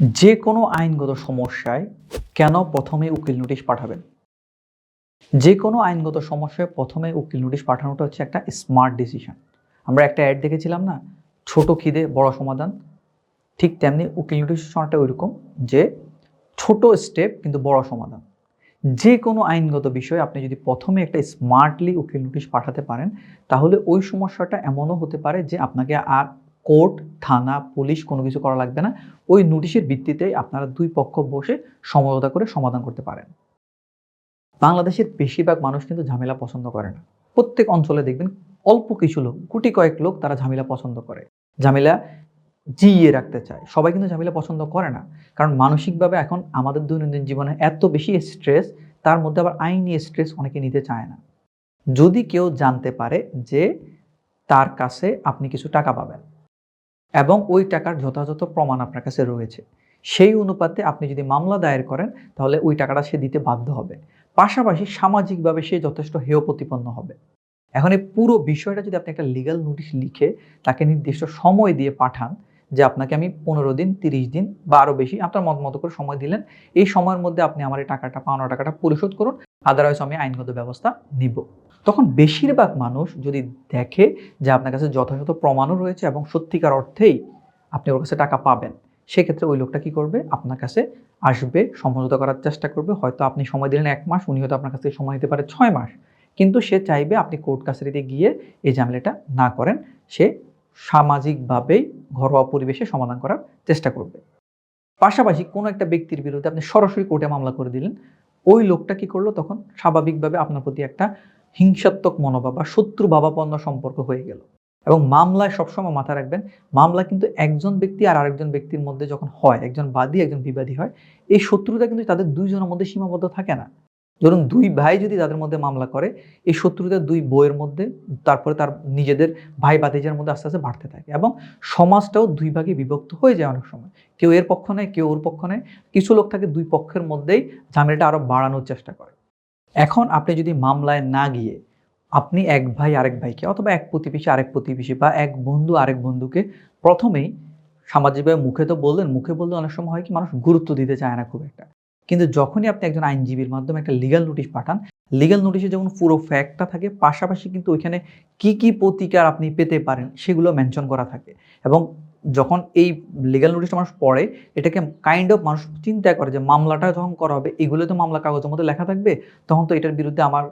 যে কোনো আইনগত সমস্যায় কেন প্রথমে উকিল নোটিশ পাঠাবেন? যে কোনো আইনগত সমস্যায় প্রথমে উকিল নোটিশ পাঠানোটা হচ্ছে একটা স্মার্ট ডিসিশন আমরা একটা অ্যাড দেখেছিলাম না? ছোট খিদে, বড় সমাধান। ঠিক তেমনি উকিল নোটিফিকেশনটা ওইরকম যে ছোট স্টেপ কিন্তু বড় সমাধান। যে কোনো আইনগত বিষয়ে আপনি যদি প্রথমে একটা স্মার্টলি উকিল নোটিশ পাঠাতে পারেন, তাহলে ওই সমস্যাটা এমনও হতে পারে যে আপনাকে আর কোর্ট, থানা, পুলিশ কোনো কিছু করা লাগবে না। ওই নোটিশের ভিত্তিতে আপনারা দুই পক্ষ বসে সমঝোতা করে সমাধান করতে পারেন। বাংলাদেশের বেশিরভাগ মানুষ কিন্তু ঝামেলা পছন্দ করে না। প্রত্যেক অঞ্চলে দেখবেন অল্প কিছু লোক, গুটি কয়েক লোক তারা ঝামেলা পছন্দ করে। ঝামেলা জিইয়ে রাখতে চায়। সবাই কিন্তু ঝামেলা পছন্দ করে না। কারণ মানসিকভাবে এখন আমাদের দৈনন্দিন জীবনে এত বেশি স্ট্রেস, তার মধ্যে আবার আইনি স্ট্রেস অনেকে নিতে চায় না। যদি কেউ জানতে পারে যে তার কাছে আপনি কিছু টাকা পাবেন এবং ওই টাকার যথাযথ প্রমাণ আপনার কাছে রয়েছে। সেই অনুপাতে আপনি যদি মামলা দায়ের করেন, তাহলে ওই টাকাটা সে দিতে বাধ্য হবে। পাশাপাশি সামাজিকভাবে সে যথেষ্ট হেয় প্রতিপন্ন হবে। এখন এই পুরো বিষয়টা যদি আপনি একটা লিগ্যাল নোটিশ লিখে তাকে নির্দিষ্ট সময় দিয়ে পাঠান, যে আপনাকে আমি পনেরো দিন, তিরিশ দিন বা আরও বেশি আপনার মত মতো করে সময় দিলেন, এই সময়ের মধ্যে আপনি আমার এই টাকাটা, পাওনা টাকাটা পরিশোধ করুন। আদারওয়াইজ আমি আইনগত ব্যবস্থা নিব। তখন বেশিরভাগ মানুষ যদি দেখে যে আপনার কাছে যথাযথ প্রমাণও রয়েছে এবং সত্যিকার অর্থেই আপনি ওর কাছে টাকা পাবেন, সেক্ষেত্রে ওই লোকটা কি করবে? আপনার কাছে আসবে, সমঝোতা করার চেষ্টা করবে। হয়তো আপনি সময় দিলেন এক মাস, উনি হয়তো আপনার কাছ থেকে সময় নিতে পারে ছয় মাস। কিন্তু সে চাইবে আপনি কোর্ট কাছারিতে গিয়ে এই ঝামেলাটা না করেন। সে সামাজিকভাবেই, ঘরোয়া পরিবেশে সমাধান করার চেষ্টা করবে। পাশাপাশি কোনো একটা ব্যক্তির বিরুদ্ধে আপনি সরাসরি কোর্টে মামলা করে দিলেন। ওই লোকটা কি করল? তখন স্বাভাবিকভাবে আপনার প্রতি একটা হিংসাত্মক মনোভাব বা শত্রু ভাবাপন্ন সম্পর্ক হয়ে গেল। এবং মামলায় সবসময় মাথা রাখবেন, মামলা কিন্তু একজন ব্যক্তি আর আরেকজন ব্যক্তির মধ্যে যখন হয়, একজন বাদী, একজন বিবাদী হয়, এই শত্রুতা কিন্তু তাদের দুইজনের মধ্যে সীমাবদ্ধ থাকে না। ধরুন দুই ভাই যদি তাদের মধ্যে মামলা করে, এই শত্রুতা দুই বইয়ের মধ্যে, তারপরে তার নিজেদের ভাই বাতিজার মধ্যে আস্তে আস্তে বাড়তে থাকে এবং সমাজটাও দুই ভাগে বিভক্ত হয়ে যায় অনেক সময়। কেউ এর পক্ষ নেয়, কেউ ওর পক্ষ নেয়। কিছু লোক থাকে দুই পক্ষের মধ্যেই ঝামেলাটা আরও বাড়ানোর চেষ্টা করে। এখন আপনি যদি মামলায় না গিয়ে আপনি এক ভাই আরেক ভাইকে অথবা এক প্রতিবেশী আরেক প্রতিবেশী বা এক বন্ধু আরেক বন্ধুকে প্রথমেই সামাজিকভাবে মুখে তো বললেন, মুখে বললে অনেক সময় হয় কি মানুষ গুরুত্ব দিতে চায় না খুব একটা। কিন্তু যখনই আপনি একজন আইনজীবীর মাধ্যমে একটা লিগাল নোটিশ পাঠান লিগ্যাল নোটিশে যেমন পুরো ফ্যাক্টটা থাকে, পাশাপাশি কিন্তু ওইখানে কি কি প্রতিকার আপনি পেতে পারেন সেগুলো মেনশন করা থাকে। এবং যখন এই লিগাল নোটিশটা মানুষ পড়ে, এটাকে কাইন্ড অফ মানুষ চিন্তা করে যে মামলাটা যখন করা হবে এগুলো তো মামলা কাগজের মধ্যে লেখা থাকবে, তখন তো এটার বিরুদ্ধে আমার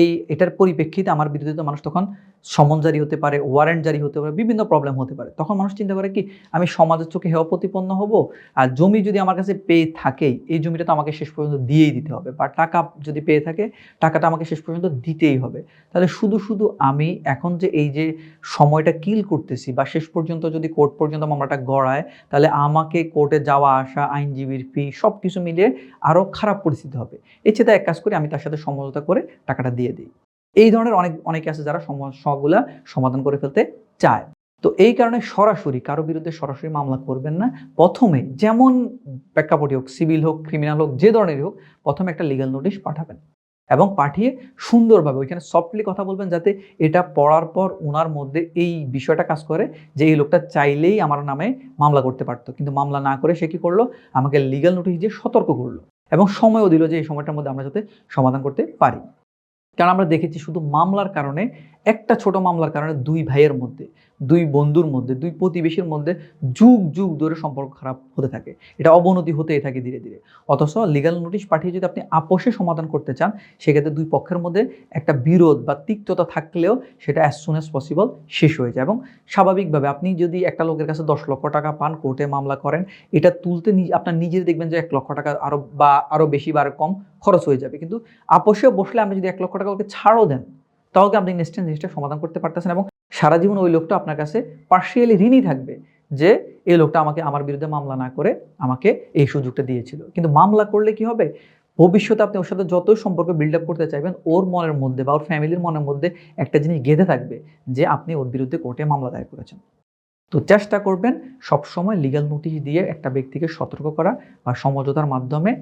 এই, এটার পরিপ্রেক্ষিতে আমার বিরুদ্ধে তো মানুষ তখন সমন জারি হতে পারে ওয়ারেন্ট জারি হতে পারে, বিভিন্ন প্রবলেম হতে পারে। তখন মানুষ চিন্তা করে কি, আমি সমাজের চোখে হেয় প্রতিপন্ন হব? আর জমি যদি আমার কাছে পেয়ে থাকে, এই জমিটা তো আমাকে শেষ পর্যন্ত দিয়েই দিতে হবে। বা টাকা যদি পেয়ে থাকে, টাকাটা আমাকে শেষ পর্যন্ত দিতেই হবে। তাহলে শুধু শুধু আমি এখন যে এই যে সময়টা কিল করতেছি, বা শেষ পর্যন্ত যদি কোর্ট পর্যন্ত মামলাটা গড়ায়, তাহলে আমাকে কোর্টে যাওয়া, আসা, আইনজীবীর ফি সব কিছু মিলিয়ে আরও খারাপ পরিস্থিতি হবে। চেয়ে এক কাজ করি, আমি তার সাথে সমঝোতা করে টাকাটা দিয়ে দিই। এই ধরনের অনেক, অনেকে আছে যারা সমস্যাগুলা সমাধান করে ফেলতে চায়। তো এই কারণে সরাসরি কারও বিরুদ্ধে সরাসরি মামলা করবেন না। প্রথমে যেমন প্রেক্ষাপটি হোক, সিভিল হোক, ক্রিমিনাল হোক, যে ধরনেরই হোক, প্রথমে একটা লিগাল নোটিশ পাঠাবেন এবং পাঠিয়ে সুন্দরভাবে ওইখানে সফটলি কথা বলবেন যাতে এটা পড়ার পর ওনার মধ্যে এই বিষয়টা কাজ করে যে এই লোকটা চাইলেই আমার নামে মামলা করতে পারতো। কিন্তু মামলা না করে সে কি করল? আমাকে লিগ্যাল নোটিশ দিয়ে সতর্ক করল এবং সময়ও দিল যে এই সময়টার মধ্যে আমরা যাতে সমাধান করতে পারি। কারণ আমরা দেখেছি শুধু মামলার কারণে একটা ছোট মামলার কারণে দুই ভাইয়ের মধ্যে, দুই বন্ধুর মধ্যে, দুই প্রতিবেশীর মধ্যে যুগ যুগ ধরে সম্পর্ক খারাপ হতে থাকে। এটা অবনতি হতেই থাকে ধীরে ধীরে। অথচ লিগ্যাল নোটিশ পাঠিয়ে যদি আপনি আপোষে সমাধান করতে চান, সেক্ষেত্রে দুই পক্ষের মধ্যে একটা বিরোধ বা তিক্ততা থাকলেও সেটা অ্যাজ সুন অ্যাজ পসিবল শেষ হয়ে যায়। এবং স্বাভাবিকভাবে আপনি যদি একটা লোকের কাছে দশ লক্ষ টাকা পান, কোর্টে মামলা করেন, এটা তুলতে আপনার নিজের দেখবেন যে এক লক্ষ টাকা আরও বা আরও বেশি বা আরও কম খরচ হয়ে যাবে। কিন্তু আপোষে বসলে আপনি যদি এক লক্ষ টাকা ওকে ছাড়ও দেন তাহলে আপনি ইনস্ট্যান্ট জিনিসটা সমাধান করতে পারতেছেন? এবং সারা জীবন ওই লোকটা আপনার কাছে পার্শিয়ালি ঋণই থাকবে যে এই লোকটা আমাকে, আমার বিরুদ্ধে মামলা না করে আমাকে এই সুযোগটা দিয়েছিল। কিন্তু মামলা করলে কি হবে? ভবিষ্যতে আপনি ওর সাথে যতই সম্পর্ক বিল্ড আপ করতে চাইবেন, ওর মনের মধ্যে বা ওর ফ্যামিলির মনের মধ্যে একটা জিনিস গেঁথে থাকবে যে আপনি ওর বিরুদ্ধে কোর্টে মামলা দায়ের করেছেন। তো চেষ্টা করবেন সবসময় লিগ্যাল নোটিশ দিয়ে একটা ব্যক্তিকে সতর্ক করা বা সমঝোতার মাধ্যমে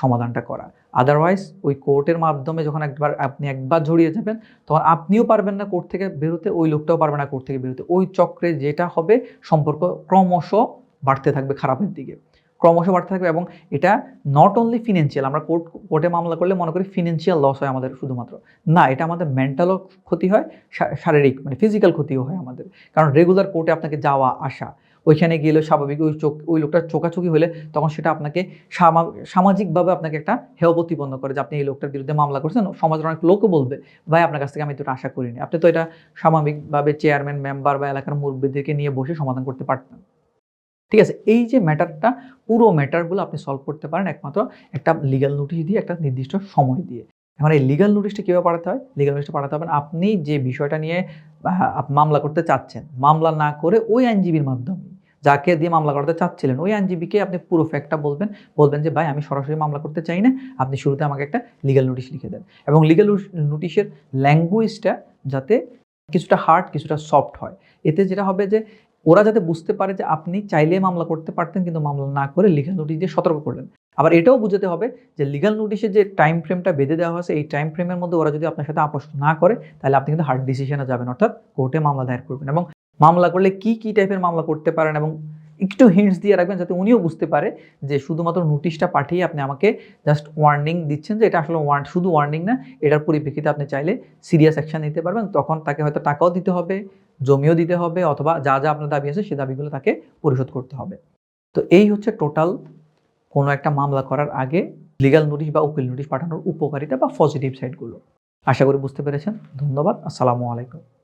সমাধানটা করা। আদারওয়াইজ ওই কোর্টের মাধ্যমে যখন একবার আপনি একবার জড়িয়ে যাবেন, তখন আপনিও পারবেন না কোর্ট থেকে বেরোতে, ওই লোকটাও পারবে না কোর্ট থেকে বেরোতে। ওই চক্রে যেটা হবে, সম্পর্ক ক্রমশ বাড়তে থাকবে খারাপের দিকে। ক্রমশ বাড়তে থাকবে এবং এটা নট অনলি ফিনান্সিয়াল আমরা কোর্ট কোর্টে মামলা করলে মনে করি ফিনান্সিয়াল লস হয় আমাদের শুধুমাত্র। না, এটা আমাদের মেন্টালও ক্ষতি হয় শারীরিক মানে ফিজিক্যাল ক্ষতিও হয় আমাদের। কারণ রেগুলার কোর্টে আপনাকে যাওয়া, আসা। ওইখানে গেলে স্বাভাবিক ওই চোখ ওই লোকটার চোখাচোখি হলে তখন সেটা আপনাকে সামাজিকভাবে আপনাকে একটা হেয় প্রতিপন্ন করে যে আপনি এই লোকটার বিরুদ্ধে মামলা করছেন। সমাজের অনেক লোকও বলবে, ভাই, আপনার কাছ থেকে আমি এটা আশা করিনি। আপনি তো এটা স্বাভাবিকভাবে চেয়ারম্যান মেম্বার বা এলাকার মুরব্বীদেরকে নিয়ে বসে সমাধান করতে পারতেন। ঠিক আছে, এই যে ম্যাটারটা, পুরো ম্যাটারগুলো আপনি সলভ করতে পারেন একমাত্র একটা লিগাল নোটিশ দিয়ে, একটা নির্দিষ্ট সময় দিয়ে। এখন এই লিগাল নোটিশটা কীভাবে পাঠাতে হয়? লিগাল নোটিশটা পাঠাতে হবে আপনি যে বিষয়টা নিয়ে মামলা করতে চাচ্ছেন, মামলা না করে ওই আইনজীবীর মাধ্যমে। যাকে দিয়ে মামলা করাতে চাচ্ছিলেন, ওই আইনজীবীকে আপনি পুরো ফ্যাক্টটা বলবেন বলবেন যে, ভাই, আমি সরাসরি মামলা করতে চাই না। আপনি শুরুতে আমাকে একটা লিগাল নোটিশ লিখে দেন। এবং লিগ্যাল নোটিশের ল্যাঙ্গুয়েজটা যাতে কিছুটা হার্ড কিছুটা সফট হয়। এতে যেটা হবে যে, ওরা যাতে বুঝতে পারে যে, আপনি চাইলে মামলা করতে পারতেন, কিন্তু মামলা না করে লিগাল নোটিশ দিয়ে সতর্ক করলেন। আবার এটাও বুঝতে হবে যে লিগ্যাল নোটিশে যে টাইম ফ্রেমটা বেঁধে দেওয়া হয়েছে, এই টাইম ফ্রেমের মধ্যে ওরা যদি আপনার সাথে আপোষ না করে, তাহলে আপনি কিন্তু হার্ড ডিসিশনে যাবেন, অর্থাৎ কোর্টে মামলা দায়ের করবেন। এবং মামলা করলে কি কি টাইপের মামলা করতে পারেন এবং একটু হিন্টস দিয়ে রাখবেন যাতে উনিও বুঝতে পারে যে শুধুমাত্র নোটিশটা পাঠিয়ে আপনি আমাকে জাস্ট ওয়ার্নিং দিচ্ছেন যে এটা আসলে ওয়ার্ন শুধু ওয়ার্নিং না, এটার পরিপ্রেক্ষিতে আপনি চাইলে সিরিয়াস অ্যাকশন নিতে পারবেন। তখন তাকে হয়তো টাকাও দিতে হবে, জমিও দিতে হবে অথবা যা যা আপনার দাবি আছে সে দাবিগুলো তাকে পরিশোধ করতে হবে। তো এই হচ্ছে টোটাল কোনো একটা মামলা করার আগে লিগ্যাল নোটিশ বা উকিল নোটিশ পাঠানোর উপকারিতা বা পজিটিভ সাইডগুলো আশা করি বুঝতে পেরেছেন। ধন্যবাদ। আসসালামু আলাইকুম।